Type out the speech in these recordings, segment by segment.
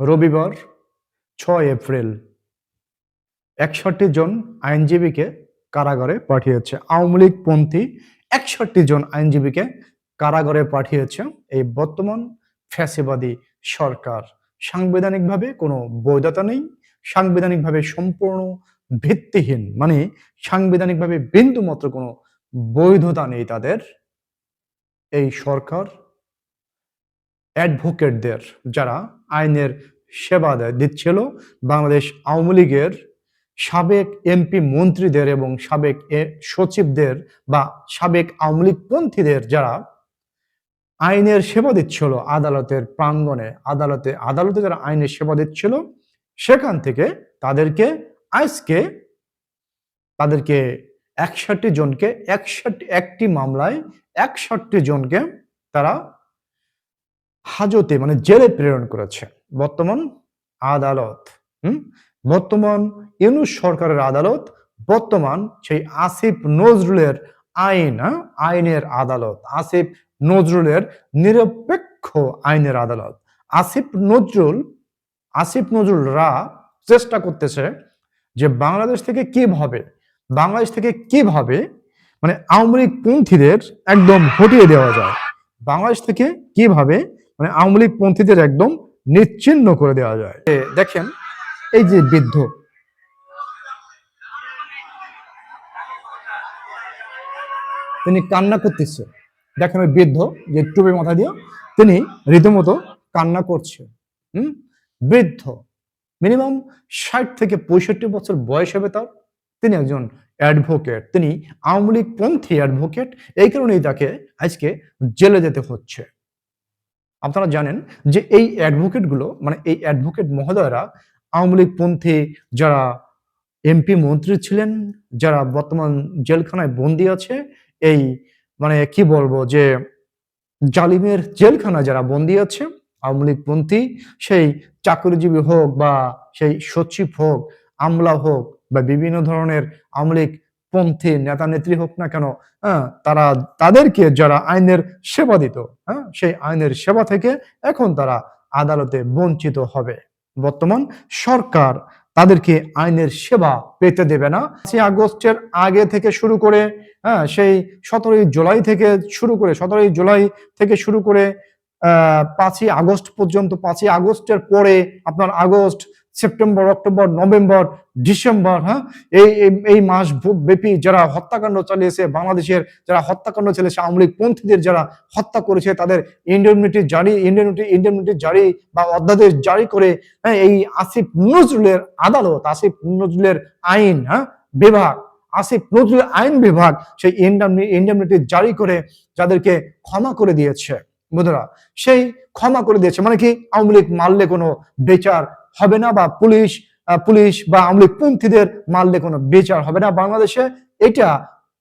রবিবার, ছয় এপ্রিল। একষট্টি জন আইনজীবীকে কারাগারে পাঠিয়েছে। আওয়ামী লীগ পন্থী একষট্টি জন আইনজীবীকে কারাগারে পাঠিয়েছে এই বর্তমান ফ্যাসিবাদী সরকার। সাংবিধানিকভাবে কোনো বৈধতা নেই, সাংবিধানিকভাবে সম্পূর্ণ ভিত্তিহীন মানে সাংবিধানিকভাবে বিন্দু মাত্র কোনো বৈধতা নেই তাদের। এই সরকার অ্যাডভোকেটদের যারা আইনের সেবা দেয় দিচ্ছিল, বাংলাদেশ আওয়ামী লীগের সাবেক এমপি মন্ত্রীদের এবং সাবেক সচিবদের বা সাবেক আওয়ামী লীগ পন্থীদের যারা আইনের সেবা দিচ্ছিল আদালতের প্রাঙ্গণে, আদালতে আদালতে যারা আইনের সেবা দিচ্ছিল, সেখান থেকে তাদেরকে আজকে তাদেরকে একষট্টি জনকে, একষট্টি, একটি মামলায় একষট্টি জনকে তারা হাজতে মানে জেলে প্রেরণ করেছে। বর্তমান আদালত, হুম? বর্তমান ইউনুস সরকারের আদালত, বর্তমান সেই আসিফ নজরুলের আইন হ্যাঁ? আইনের আদালত, আসিফ নজরুলের নিরপেক্ষ আইনের আদালত। আসিফ নজরুল, আসিফ নজরুলরা চেষ্টা করতেছে যে বাংলাদেশ থেকে কীভাবে, বাংলাদেশ থেকে কীভাবে মানে আওয়ামী লীগ পন্থীদের একদম হটিয়ে দেওয়া যায়। বাংলাদেশ থেকে কীভাবে মানে আওয়ামী লীগ পন্থীদের একদম নিচ্ছিন্ন করে দেওয়া যায়। দেখেন, এই যে বৃদ্ধ, তিনি কান্না করতেছে। দেখেন ওই বৃদ্ধ, যে টুপি মাথা দিয়ে, তিনি রীতিমতো কান্না করছে। হুম? বৃদ্ধ মিনিমাম ষাট থেকে পঁয়ষট্টি বছর বয়স হবে তার। তিনি একজন অ্যাডভোকেট তিনি আওয়ামী লীগ পন্থী অ্যাডভোকেট এই কারণেই তাকে আজকে জেলে যেতে হচ্ছে। আপনারা জানেন যে এই অ্যাডভোকেটগুলো মানে এই অ্যাডভোকেট মহোদয়রা আওয়ামী লীগ পন্থী, যারা এমপি মন্ত্রী ছিলেন, যারা বর্তমান জেলখানায় বন্দি আছে, এই মানে কি বলব যে জালিমের জেলখানায় যারা বন্দী আছে, আওয়ামী লীগ পন্থী, সেই চাকরিজীবী হোক বা সেই সচিব হোক, আমলা হোক বা বিভিন্ন ধরনের আওয়ামী লীগ পন্থী, নেতা, নেত্রী হোক না কেন হ্যাঁ তারা তাদেরকে যারা আইনের সেবা দিত হ্যাঁ সেই আইনের সেবা থেকে এখন তারা আদালতে বঞ্চিত হবে। বর্তমান সরকার তাদেরকে আইনের সেবা পেতে দেবে না। পাঁচই আগস্টের আগে থেকে শুরু করে হ্যাঁ সেই সতেরোই জুলাই থেকে শুরু করে, সতেরোই জুলাই থেকে শুরু করে, আহ, পাঁচই আগস্ট পর্যন্ত, পাঁচই আগস্টের পরে, আপনার August September, October, November, December হ্যাঁ? এই, এই- মাস ব্যাপী যারা হত্যাকাণ্ড চালিয়েছে, বাংলাদেশের যারা হত্যাকাণ্ড চালিয়েছে, আওয়ামী লীগ পন্থীদের যারা হত্যা করেছে, তাদের ইন্ডেমনিটি জারি ইন্ডেমনিটি ইন্ডেমনিটি জারি বা অধ্যাদেশ জারি করে হ্যাঁ এই আসিফ নজরুলের আদালত, আসিফ নজরুলের আইন হ্যাঁ বিভাগ, আসিফ নজরুলের আইন বিভাগ সেই ইন্ডেমনিটি জারি করে যাদেরকে ক্ষমা করে দিয়েছে। বন্ধুরা সেই ক্ষমা করে দিয়েছে। মানে কি? আওয়ামী লীগ মারলে কোনো বিচার হবে না বা পুলিশ পুলিশ বা আওয়ামী লীগ পন্থীদের মারলে কোনো বিচার হবে না। বাংলাদেশে এটা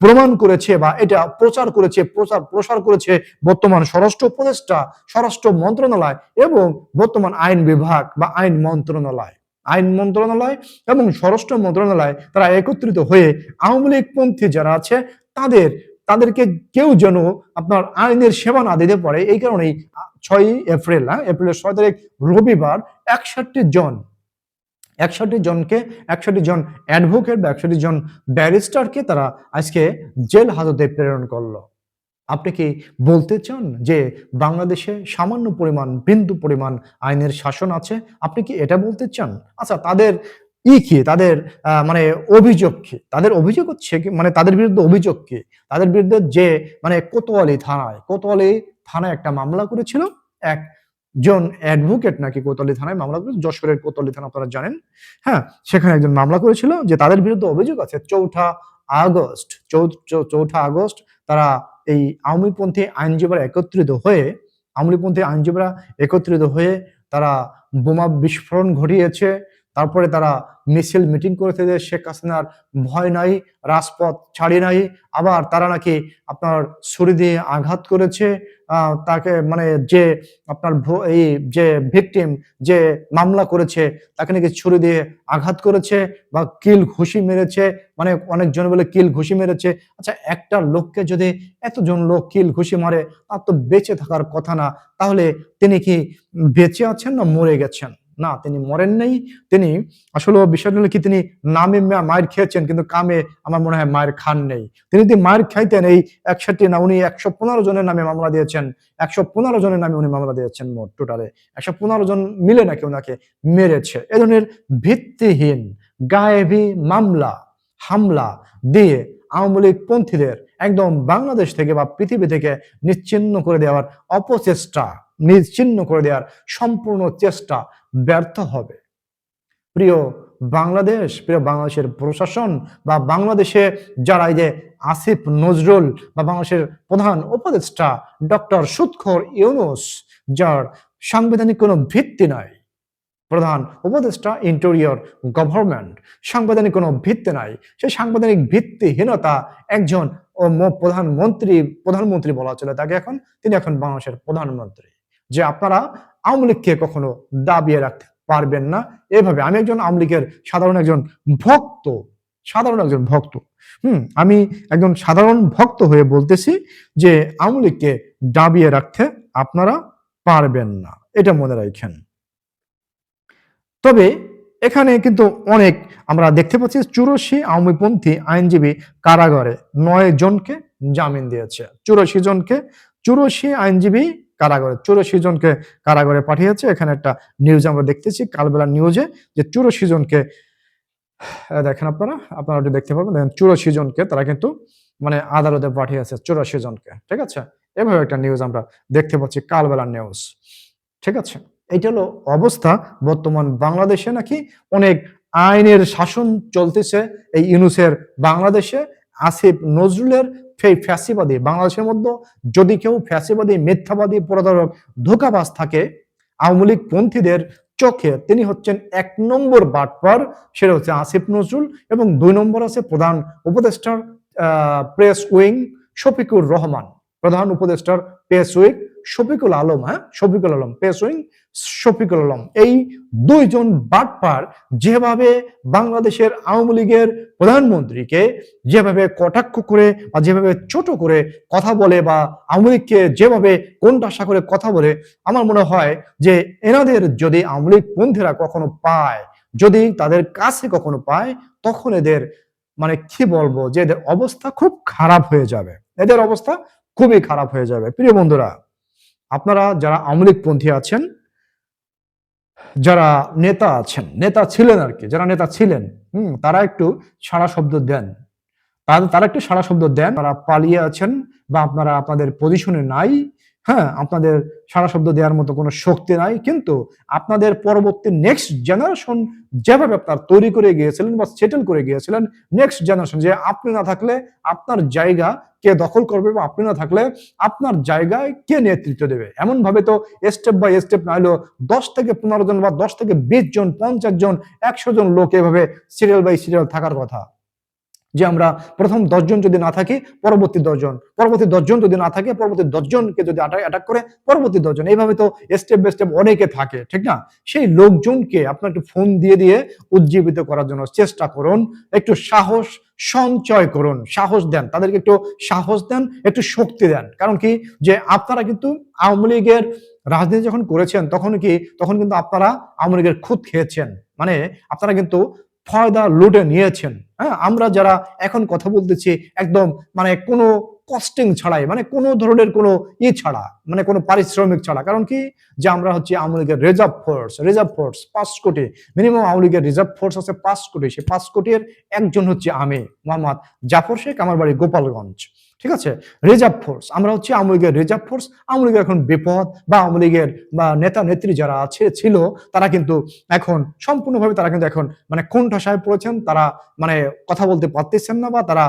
প্রমাণ করেছে বা এটা প্রচার করেছে, প্রচার, প্রসার করেছে বর্তমান স্বরাষ্ট্র উপদেষ্টা, স্বরাষ্ট্র মন্ত্রণালয় এবং বর্তমান আইন বিভাগ বা আইন মন্ত্রণালয়। আইন মন্ত্রণালয় এবং স্বরাষ্ট্র মন্ত্রণালয় তারা একত্রিত হয়ে আওয়ামী লীগ পন্থী যারা আছে, তাদের, তাদেরকে কেউ যেন আপনার আইনের সেবা না দিতে পারে, এই কারণেই ছয়ই এপ্রিল হ্যাঁ? এপ্রিলের ছয় তারিখ রবিবার একষট্টি জন, একষট্টি জনকে, একষট্টি জন অ্যাডভোকেট বা একষট্টি জন ব্যারিস্টারকে তারা আজকে জেল হাজতে প্রেরণ করল। আপনি কি বলতে চান যে বাংলাদেশে সামান্য পরিমাণ, বিন্দু পরিমাণ আইনের শাসন আছে? আপনি কি এটা বলতে চান? আচ্ছা তাদের ই কি? তাদের মানে অভিযোগ কি? তাদের অভিযোগ হচ্ছে মানে তাদের বিরুদ্ধে অভিযোগ কি? তাদের বিরুদ্ধে যে মানে কোতোয়ালি থানায়, কোতোয়ালি থানায় একটা মামলা করেছিল এক জন অ্যাডভোকেট নাকি কোতোয়ালি থানায় মামলা করে যশোরের কোতোয়ালি থানা, আপনারা জানেন। হ্যাঁ সেখানে একজন মামলা করেছিল যে তাদের বিরুদ্ধে অভিযোগ আছে, চৌঠা আগস্ট চৌঠা আগস্ট তারা এই আওয়ামীপন্থী আইনজীবীরা একত্রিত হয়ে, আওয়ামীপন্থী আইনজীবীরা একত্রিত হয়ে তারা বোমা বিস্ফোরণ ঘটিয়েছে তারপরে তারা মিছিল মিটিং করেছে যে শেখ হাসিনার ভয় নাই, রাজপথ ছাড়ি নাই, আবার তারা নাকি আপনার ছুরি দিয়ে আঘাত করেছে তাকে মানে যে আপনার এই যে ভিকটিম যে মামলা করেছে, তাকে নাকি ছুরি দিয়ে আঘাত করেছে বা কিল ঘুষি মেরেছে মানে অনেকজন বলে কিল ঘুষি মেরেছে। আচ্ছা একটা লোককে যদি এতজন লোক কিল ঘুষি মারে, তার তো বেঁচে থাকার কথা না, তাহলে তিনি কি বেঁচে আছেন না মরে গেছেন? না, তিনি মরেন নাই। তিনি আসলে বিষয়টা কি, তিনি নামে মায়ের খেয়েছেন, কিন্তু কামে আমার মনে হয় মায়ের খান নেই। তিনি যদি মায়ের খাইতেন, এই একষট্টি না, উনি একশো পনেরো জনের নামে মামলা দিয়েছেন। একশো পনেরো জনের নামে উনি মামলা দিয়েছেন মোট টোটালে একশো পনেরো জন মিলে নাকি ওনাকে মেরেছে। এ ধরনের ভিত্তিহীন, গায়েবী মামলা, হামলা দিয়ে আওয়ামী লীগ পন্থীদের একদম বাংলাদেশ থেকে বা পৃথিবী থেকে নিশ্চিন্ন করে দেওয়ার অপচেষ্টা, নিশ্চিন্ন করে দেওয়ার সম্পূর্ণ চেষ্টা ব্যর্থ হবে। প্রিয় বাংলাদেশ, প্রিয় বাংলাদেশের প্রশাসন বা বাংলাদেশে যারা এই যে আসিফ নজরুল বা বাংলাদেশের প্রধান উপদেষ্টা ডক্টর সুৎখর ইউনুস, যার সাংবিধানিক কোনো ভিত্তি নাই, প্রধান উপদেষ্টা ইন্টেরিয়র গভর্নমেন্ট, সাংবিধানিক কোনো ভিত্তি নাই সেই সাংবিধানিক ভিত্তিহীনতা একজন প্রধানমন্ত্রী প্রধানমন্ত্রী বলা চলে তাকে এখন, তিনি এখন বাংলাদেশের প্রধানমন্ত্রী। যে আপনারা আওয়ামী লীগকে কখনো দাবিয়ে রাখতে পারবেন না। এভাবে আমি একজন আওয়ামী লীগের সাধারণ একজন ভক্ত, সাধারণ একজন ভক্ত। হুম, আমি একজন সাধারণ ভক্ত হয়ে বলতেছি যে আওয়ামী লীগকে দাবিয়ে রাখতে আপনারা পারবেন না। এটা মনে রাখেন। তবে এখানে কিন্তু অনেক আমরা দেখতে পাচ্ছি চুরাশি আওয়ামীপন্থী আইনজীবী কারাগারে নয় জনকে জামিন দিয়েছে। চুরাশি জনকে, চুরাশি আইনজীবী কারাগারে। চুরাশি জনকে কারাগারে পাঠিয়েছে। এখানে একটা নিউজ আমরা দেখতেছি। কালবেলা নিউজে যে চুরাশি জনকে দেখেন আপনারা আপনারা একটু দেখতে পাবেন দেখেন, চুরাশি জনকে তারা কিন্তু মানে আদালতে পাঠিয়েছে, চুরাশি জনকে। ঠিক আছে? এভাবে একটা নিউজ আমরা দেখতে পাচ্ছি কালবেলা নিউজ ঠিক আছে? এইটা হলো অবস্থা বর্তমান বাংলাদেশে নাকি অনেক আইনের শাসন চলতেছে এই ইউনুসের বাংলাদেশে, আসিফ নজরুলের সেই ফ্যাসিবাদী, বাংলাদেশের মধ্যে যদি কেউ ফ্যাসিবাদী, মিথ্যাবাদী, প্রতারক, ধোকাবাজ থাকে, আওয়ামী লীগ পন্থীদের চোখে তিনি হচ্ছেন এক নম্বর বাটপার, সেটা হচ্ছে আসিফ নজরুল এবং দুই নম্বর আছে প্রধান উপদেষ্টার প্রেস উইং শফিকুর রহমান। প্রধান উপদেষ্টার প্রেস উইং শফিকুল আলম হ্যাঁ? Shafiqul Alam pace wing Shafiqul Alam. এই দুইজন বাটপার যেভাবে বাংলাদেশের আওয়ামী লীগের প্রধানমন্ত্রীকে যেভাবে কটাক্ষ করে বা যেভাবে ছোট করে কথা বলে বা আওয়ামী লীগকে যেভাবে কোনটাশা করে কথা বলে, আমার মনে হয় যে এনাদের যদি আওয়ামী লীগ পন্থীরা কখনো পায়, যদি তাদের কাছে কখনো পায়, তখন এদের মানে কি বলব, যে এদের অবস্থা খুব খারাপ হয়ে যাবে। এদের অবস্থা খুবই খারাপ হয়ে যাবে। প্রিয় বন্ধুরা আপনারা যারা আমলিকপন্থী পন্থী আছেন, যারা নেতা আছেন, নেতা ছিলেন আর কি, যারা নেতা ছিলেন, হুম, তারা একটু সারা শব্দ দেন। তারা একটু সারা শব্দ দেন, তারা পালিয়ে আছেন বা আপনারা, আপনাদের পজিশনে নাই হ্যাঁ আপনাদের সারা শব্দ দেওয়ার মতো কোনো শক্তি নাই, কিন্তু আপনাদের পরবর্তী নেক্সট জেনারেশন যেভাবে আপনার তৈরি করে গিয়েছিলেন বা সেটেল করে গিয়েছিলেন নেক্সট জেনারেশন যে আপনি না থাকলে আপনার জায়গা কে দখল করবে বা আপনি না থাকলে আপনার জায়গায় কে নেতৃত্ব দেবে? এমন ভাবে তো স্টেপ বাই স্টেপ না হলেও দশ থেকে পনেরো জন বা দশ থেকে বিশ জন, পঞ্চাশ জন, একশো জন লোক এভাবে সিরিয়াল বাই সিরিয়াল থাকার কথা। যে আমরা প্রথম দশজন যদি না থাকি, পরবর্তী দশজন পরবর্তী দশজন যদি না থাকে, পরবর্তী দশজনকে যদি অ্যাটাক করে, পরবর্তী দশজন এইভাবে তো স্টেপ বাই স্টেপ অনেকে থাকে, ঠিক না? সেই লোকজনকে আপনার একটু ফোন দিয়ে দিয়ে উজ্জীবিত করার জন্য চেষ্টা করুন। একটু সাহস, সঞ্চয় করুন। সাহস দেন। তাদেরকে একটু সাহস দেন, একটু শক্তি দেন। কারণ কি? যে আপনারা কিন্তু আওয়ামী লীগের রাজনীতি যখন করেছেন, তখন কি? তখন কিন্তু আপনারা আওয়ামী লীগের খুদ খেয়েছেন। মানে আপনারা কিন্তু ফয়দা লুটে নিয়েছেন। হ্যাঁ আমরা যারা এখন কথা বলতেছি, একদম মানে কোনো কস্টিং ছাড়াই মানে কোনো ধরনের কোনো ই ছাড়া মানে কোনো পারিশ্রমিক ছাড়া। কারণ কি? যে আমরা হচ্ছে আওয়ামী লীগের রিজার্ভ ফোর্স রিজার্ভ ফোর্স পাঁচ কোটি মিনিমাম আওয়ামী লীগের রিজার্ভ ফোর্স আছে পাঁচ কোটি সে পাঁচ কোটির একজন হচ্ছে আমি, মোহাম্মদ জাফর শেখ, আমার বাড়ি গোপালগঞ্জ। ঠিক আছে? রিজার্ভ ফোর্স আমরা হচ্ছে আওয়ামী লীগের রিজার্ভ ফোর্স আওয়ামী লীগের এখন বিপদ বা আওয়ামী লীগের, বা নেতা, নেত্রী যারা আছে, ছিল, তারা কিন্তু এখন সম্পূর্ণভাবে তারা কিন্তু এখন মানে কোন ঠাসায় পড়েছেন। তারা মানে কথা বলতে পারতেছেন না বা তারা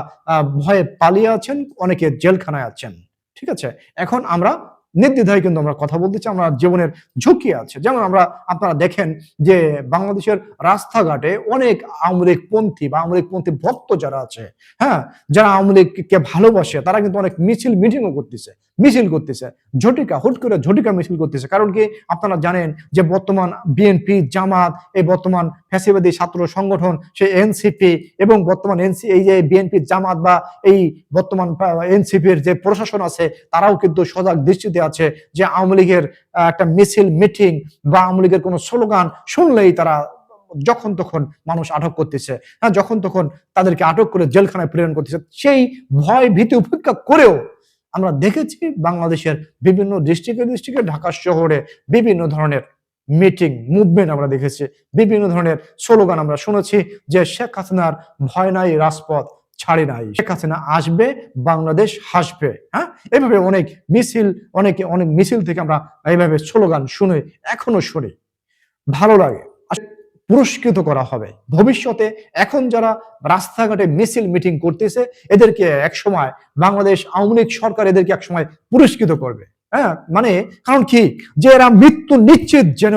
ভয়ে পালিয়ে আছেন, অনেকে জেলখানায় আছেন। ঠিক আছে? এখন আমরা নির্দ্বিধায় কিন্তু আমরা কথা বলতেছি আমরা জীবনের ঝুঁকি আছে। যেমন আমরা, আপনারা দেখেন যে বাংলাদেশের রাস্তাঘাটে অনেক আওয়ামী পন্থী বা আওয়ামী পন্থী ভক্ত যারা আছে হ্যাঁ? যারা আওয়ামী কে ভালোবাসে, তারা কিন্তু অনেক মিছিল মিটিংও করতেছে। মিছিল করতেছে। ঝটিকা, হুট করে ঝটিকা মিছিল করতেছে। কারণ কি? আপনারা জানেন যে বর্তমান বিএনপি জামাত, এই বর্তমান ফ্যাসিবাদী ছাত্র সংগঠন, সেই এনসিপি এবং বর্তমান এনসি এই যে বিএনপি জামাত বা এই বর্তমান এনসিপির যে প্রশাসন আছে, তারাও কিন্তু সজাগ দৃষ্টিতে আছে যে আওয়ামী লীগের একটা মিছিল, মিটিং বা আওয়ামী লীগের কোনো স্লোগান শুনলেই তারা যখন তখন মানুষ আটক করতেছে। হ্যাঁ যখন তখন তাদেরকে আটক করে জেলখানায় প্রেরণ করতেছে। সেই ভয় ভীতি উপেক্ষা করেও আমরা দেখেছি বাংলাদেশের বিভিন্ন ডিস্ট্রিক্টে ডিস্ট্রিক্টে ঢাকা শহরে বিভিন্ন ধরনের মিটিং মুভমেন্ট আমরা দেখেছি। বিভিন্ন ধরনের স্লোগান আমরা শুনেছি যে শেখ হাসিনার ভয় নাই, রাজপথ ছাড়ি নাই। শেখ হাসিনা আসবে, বাংলাদেশ হাসবে হ্যাঁ? এভাবে অনেক মিছিল, অনেকে অনেক মিছিল থেকে আমরা এইভাবে স্লোগান শুনে এখনও শুনি। ভালো লাগে। পুরস্কৃত করা হবে। ভবিষ্যতে এখন যারা রাস্তাঘাটে মিছিল মিটিং করতেছে, এদেরকে একসময় বাংলাদেশ আওয়ামী লীগ সরকার এদেরকে একসময় পুরস্কৃত করবে। হ্যাঁ? মানে কারণ কি? যে এরা মৃত্যু নিশ্চিত যেন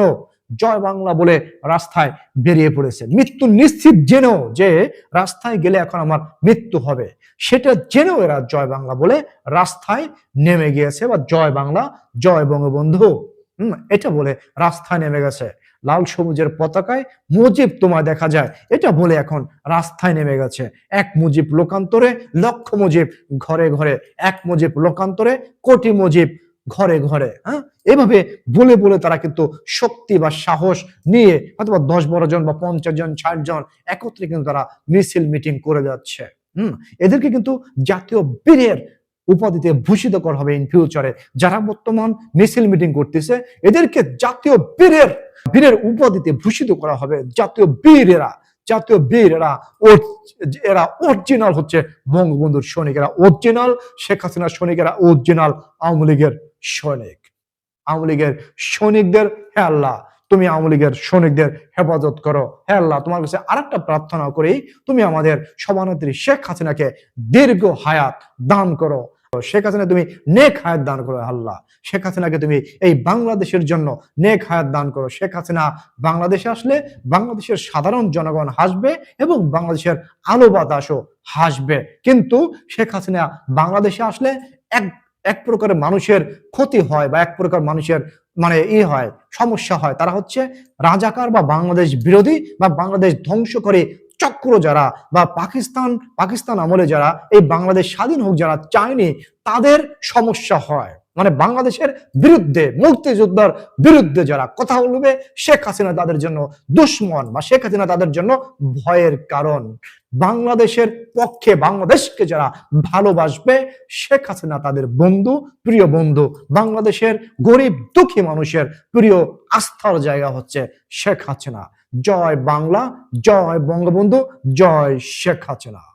জয় বাংলা বলে রাস্তায় বেরিয়ে পড়েছে। মৃত্যু নিশ্চিত যেন যে রাস্তায় গেলে এখন আমার মৃত্যু হবে। সেটা জেনেও এরা জয় বাংলা বলে রাস্তায় নেমে গিয়েছে বা জয় বাংলা, জয় বঙ্গবন্ধু, হম? এটা বলে রাস্তায় নেমে গেছে। লাল সবুজের পতাকায় মুজিব তোমায় দেখা যায়। এটা বলে এখন রাস্তায় নেমে গেছে। এক মুজিব লোকান্তরে, লক্ষ মুজিব ঘরে ঘরে। এক মুজিব লোকান্তরে, কোটি মুজিব ঘরে ঘরে। হ্যাঁ? এভাবে বলে বলে তারা কিন্তু শক্তি বা সাহস নিয়ে অথবা দশ বারো জন বা পঞ্চাশ জন, ষাট জন একত্রে কিন্তু তারা মিছিল মিটিং করে যাচ্ছে। হুম? এদেরকে কিন্তু জাতীয় বীরের উপাধিতে ভূষিত করা হবে ইন ফিউচারে যারা বর্তমান মিছিল মিটিং করতেছে, এদেরকে জাতীয় বীরের বীরের উপাধিতে ভূষিত করা হবে জাতীয় বীর এরা জাতীয় বীর এরা এরা অরিজিনাল হচ্ছে বঙ্গবন্ধুর সৈনিক এরা অরিজিনাল শেখ হাসিনার সৈনিক এরা অরিজিনাল আওয়ামী লীগের সৈনিক। আওয়ামী লীগের সৈনিকদের হে আল্লাহ, তুমি আওয়ামী লীগের সৈনিকদের হেফাজত করো। হে আল্লাহ, তোমার কাছে আরেকটা প্রার্থনা করেই তুমি আমাদের সভানেত্রী শেখ হাসিনাকে দীর্ঘ হায়াত দান করো। শেখ হাসিনা, তুমি নেক হায়াত দান করো আল্লাহ। শেখ হাসিনাকে তুমি এই বাংলাদেশের জন্য নেক হায়াত দান করো। শেখ হাসিনা বাংলাদেশে আসলে বাংলাদেশের সাধারণ জনগণ হাসবে এবং বাংলাদেশের আলো বাতাসও হাসবে। কিন্তু শেখ হাসিনা বাংলাদেশে আসলে এক এক প্রকারের মানুষের ক্ষতি হয় বা এক প্রকার মানুষের মানে ই হয়, সমস্যা হয়। তারা হচ্ছে রাজাকার বা বাংলাদেশ বিরোধী বা বাংলাদেশ ধ্বংস করে চক্র যারা বা পাকিস্তান পাকিস্তান আমলে যারা, এই বাংলাদেশ স্বাধীন হোক যারা চায়নি, তাদের সমস্যা হয়। মানে বাংলাদেশের বিরুদ্ধে, মুক্তিযোদ্ধার বিরুদ্ধে যারা কথা বলবে, শেখ হাসিনা তাদের জন্য দুশ্মন বা শেখ হাসিনা তাদের জন্য ভয়ের কারণ। বাংলাদেশের পক্ষে বাংলাদেশকে যারা ভালোবাসবে, শেখ হাসিনা তাদের বন্ধু, প্রিয় বন্ধু। বাংলাদেশের গরিব, দুঃখী মানুষের প্রিয় আস্থার জায়গা হচ্ছে শেখ হাসিনা। জয় বাংলা জয় বঙ্গবন্ধু জয় শেখ হাসিনা।